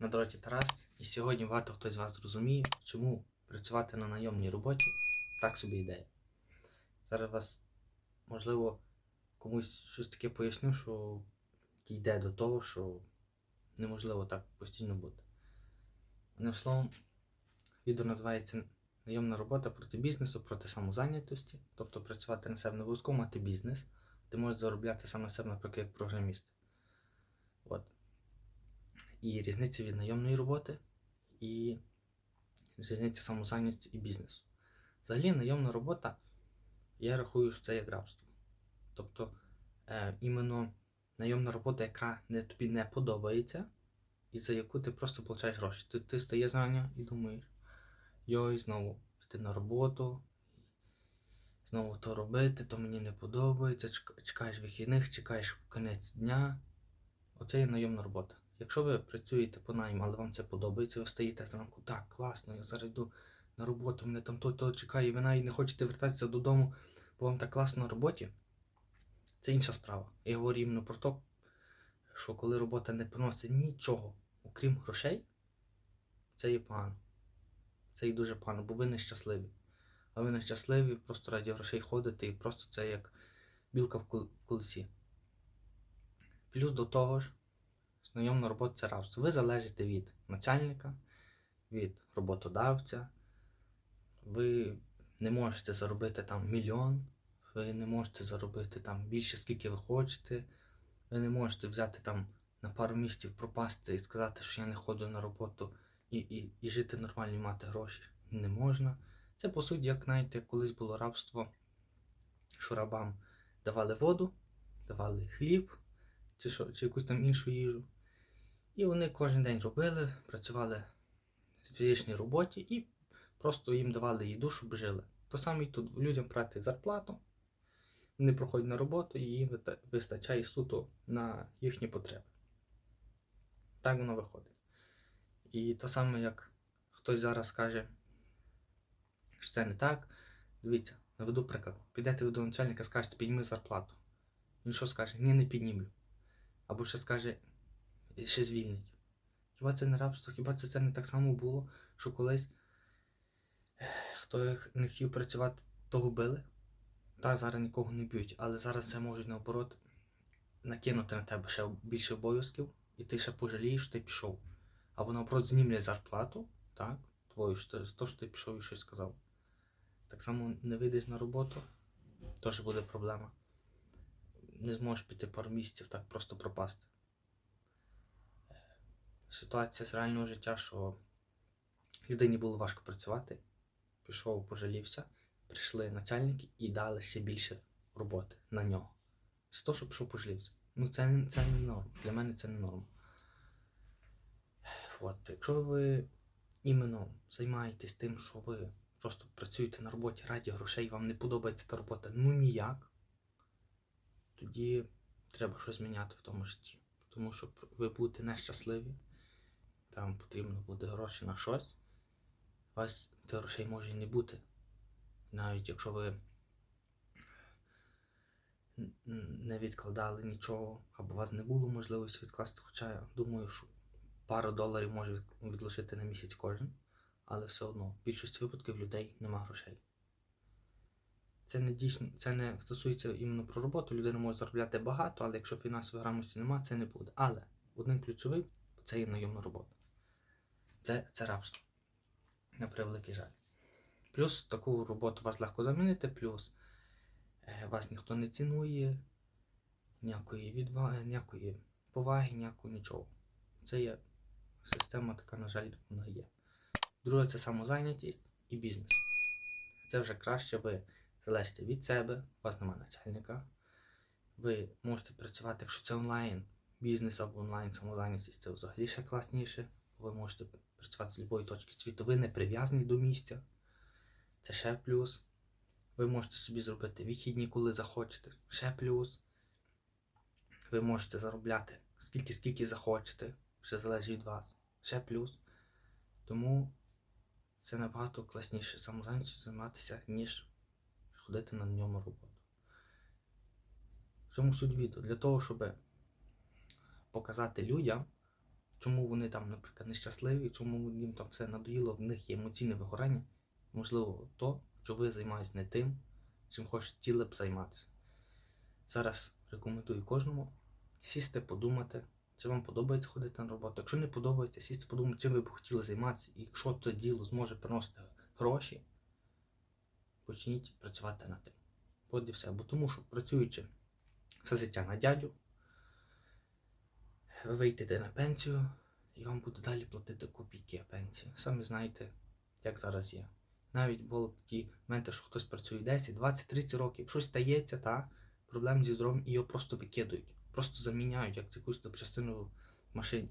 на дороті Тарас, і сьогодні багато хто з вас зрозуміє, чому працювати на найомній роботі так собі ідея. Зараз вас, можливо, комусь щось таке поясню, що йде до того, що неможливо так постійно бути. Одним словом, відео називається Найомна робота проти бізнесу, проти самозайнятості, тобто працювати на себе не обов'язково мати бізнес, ти можеш заробляти сам на себе, наприклад, як програміст. От. І різниця від найомної роботи і різниця самозайнятості і бізнесу. Взагалі, найомна робота, я рахую, що це як рабство. Тобто, е, іменно найомна робота, яка не, тобі не подобається, і за яку ти просто получаєш гроші. Ти, ти стаєш зрання і думаєш, йой, знову йти на роботу, знову то робити, то мені не подобається, чекаєш вихідних, чекаєш кінець дня. Оце є найомна робота. Якщо ви працюєте по найму, але вам це подобається, ви встаєте зранку, так, класно, я зараз йду на роботу, мене там то, то чекає, і ви навіть не хочете вертатися додому, бо вам так класно на роботі. Це інша справа. Я говорю іменно про те, що коли робота не приносить нічого, окрім грошей, це є погано. Це є дуже погано, бо ви нещасливі. А ви нещасливі, просто раді грошей ходите і просто це як білка в колесі. Плюс до того ж, знайомна робота це рабство. Ви залежите від начальника, від роботодавця. Ви не можете заробити там мільйон, ви не можете заробити там більше, скільки ви хочете. Ви не можете взяти там на пару місяців пропасти і сказати, що я не ходжу на роботу і, і, і жити нормально і мати гроші. Не можна. Це по суті, як знаєте, колись було рабство, що рабам давали воду, давали хліб чи, що, чи якусь там іншу їжу. І вони кожен день робили, працювали в фізичній роботі і просто їм давали їду, щоб жили. То саме і тут людям брати зарплату, вони проходять на роботу і їм вистачає суто на їхні потреби. Так воно виходить. І то саме, як хтось зараз скаже, що це не так. Дивіться, наведу приклад. Підете ви до начальника, скажете, підніми зарплату. Він що скаже? Ні, не піднімлю. Або ще скаже, ще звільнить. Хіба це не рабство? Хіба це, це не так само було, що колись хто не хотів працювати, того били? Так, зараз нікого не б'ють, але зараз це можуть наоборот накинути на тебе ще більше обов'язків, і ти ще пожалієш, що ти пішов. Або наоборот знімлять зарплату, так, твою, що то, що ти пішов і щось сказав. Так само не вийдеш на роботу, теж буде проблема. Не зможеш піти пару місяців так просто пропасти. Ситуація з реального життя, що людині було важко працювати, пішов, пожалівся, прийшли начальники і дали ще більше роботи на нього. З того, що пішов пожалівся. Ну це, це не норм. Для мене це не норм. От, якщо ви іменно займаєтесь тим, що ви просто працюєте на роботі раді грошей, вам не подобається та робота, ну ніяк, тоді треба щось міняти в тому житті. Тому що ви будете нещасливі, там потрібно буде гроші на щось. У вас тих грошей може не бути. Навіть якщо ви не відкладали нічого, або у вас не було можливості відкласти, хоча я думаю, що пару доларів може від- відлучити на місяць кожен, але все одно в більшості випадків людей нема грошей. Це не дійсно, це не стосується іменно про роботу. Людина може заробляти багато, але якщо фінансової грамотності немає, це не буде. Але один ключовий це є найомна робота. Це, це рабство. На превеликий жаль. Плюс таку роботу вас легко замінити, плюс е, вас ніхто не цінує, ніякої відваги, ніякої поваги, ніякого нічого. Це є система така, на жаль, вона є. Друге, це самозайнятість і бізнес. Це вже краще ви залежите від себе, у вас немає начальника. Ви можете працювати, якщо це онлайн, бізнес або онлайн самозайнятість, це взагалі ще класніше. Ви можете працювати з будь-якої точки світу. Ви не прив'язані до місця. Це ще плюс. Ви можете собі зробити вихідні, коли захочете. Ще плюс. Ви можете заробляти скільки, скільки захочете. Все залежить від вас. Ще плюс. Тому це набагато класніше самозайнятістю займатися, ніж ходити на ньому роботу. В чому суть відео? Для того, щоб показати людям, чому вони там, наприклад, нещасливі, чому їм там все надоїло, в них є емоційне вигорання. Можливо, то, що ви займаєтесь не тим, чим хочете б займатися. Зараз рекомендую кожному сісти, подумати, чи вам подобається ходити на роботу. Якщо не подобається, сісти, подумати, чим ви б хотіли займатися, і якщо це діло зможе приносити гроші, почніть працювати над тим. От і все. Бо тому що працюючи все життя на дядю, ви вийдете на пенсію і вам буде далі платити копійки пенсії. Самі знаєте, як зараз є. Навіть були такі моменти, що хтось працює 10, 20, 30 років, щось стається, та проблем зі здоров'ям, і його просто викидують, просто заміняють як якусь запчастину в машині.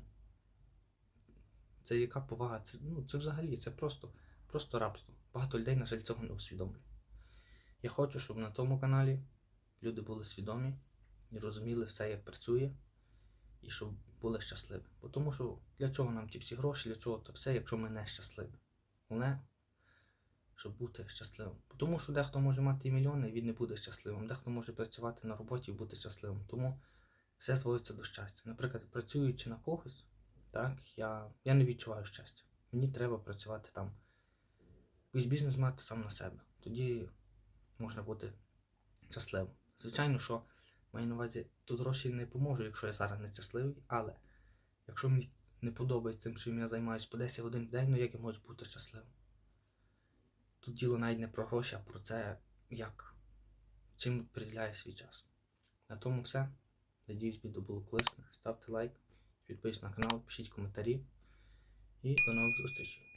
Це яка повага? Це, ну, це взагалі це просто, просто рабство. Багато людей, на жаль, цього не усвідомлюють. Я хочу, щоб на тому каналі люди були свідомі і розуміли все, як працює, і щоб були щасливі. Тому що для чого нам ті всі гроші, для чого то все, якщо ми не щасливі. Головне, щоб бути щасливим. Бо Тому що дехто може мати мільйони, і він не буде щасливим. Дехто може працювати на роботі і бути щасливим. Тому все зводиться до щастя. Наприклад, працюючи на когось, так, я, я не відчуваю щастя. Мені треба працювати там. Якийсь бізнес мати сам на себе. Тоді можна бути щасливим. Звичайно, що маю на увазі, тут гроші не поможу, якщо я зараз не щасливий, але якщо мені не подобається тим, чим я займаюся по 10 годин в день, ну як я можу бути щасливим? Тут діло навіть не про гроші, а про це, як чим приділяю свій час. На тому все. Надіюсь, відео було корисне. Ставте лайк, підписуйтесь на канал, пишіть коментарі. І до нових зустрічей.